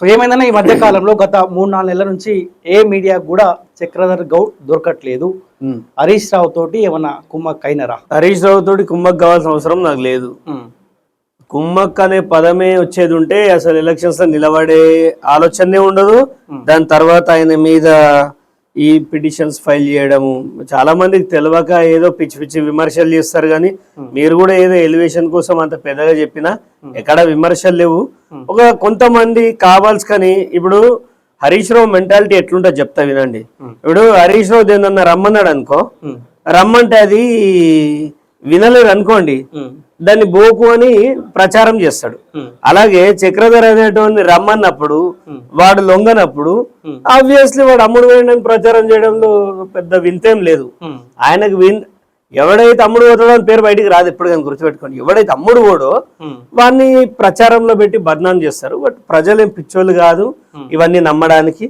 So ఏమైందన్నా ఈ మధ్య కాలంలో గత మూడు నాలుగు నెలల నుంచి ఏ మీడియా కూడా చక్రధర్ గౌడ్ దొరకట్లేదు. హరీష్ రావు తోటి ఏమన్నా కుమ్మక్ అయినరా హరీష్ రావు తోటి కుమ్మక్ కావాల్సిన అవసరం నాకు లేదు. కుమ్మక్ అనే పదమే వచ్చేది ఉంటే అసలు ఎలక్షన్స్లో నిలబడే ఆలోచనే ఉండదు. దాని తర్వాత ఆయన మీద ఈ పిటిషన్స్ ఫైల్ చేయడము చాలా మందికి తెలియక ఏదో పిచ్చి పిచ్చి విమర్శలు చేస్తారు కానీ మీరు కూడా ఏదో ఎలివేషన్ కోసం అంత పెద్దగా చెప్పినా ఎక్కడ విమర్శలు లేవు. ఒక కొంతమంది కావాల్సి కానీ ఇప్పుడు హరీష్ రావు మెంటాలిటీ ఎట్లుంటో చెప్తా వినండి. ఇప్పుడు హరీష్ రావు దేనన్నా రమ్మన్నాడు అనుకో రమ్మంటే అది వినలేరు అనుకోండి దాన్ని బోకు అని ప్రచారం చేస్తాడు. అలాగే చక్రధర్ అనేటువంటి రమ్మన్నప్పుడు వాడు లొంగనప్పుడు ఆబ్వియస్లీ వాడు అమ్ముడు పోయిండని ప్రచారం చేయడంలో పెద్ద వింతేం లేదు. ఆయనకు విన్ ఎవడైతే అమ్ముడు పోతాడో అని పేరు బయటికి రాదు ఎప్పుడు కానీ గుర్తుపెట్టుకోండి. ఎవడైతే అమ్ముడు పోడో వాడిని ప్రచారంలో పెట్టి బద్నాం చేస్తారు. బట్ ప్రజలు పిచ్చోళ్ళు కాదు ఇవన్నీ నమ్మడానికి.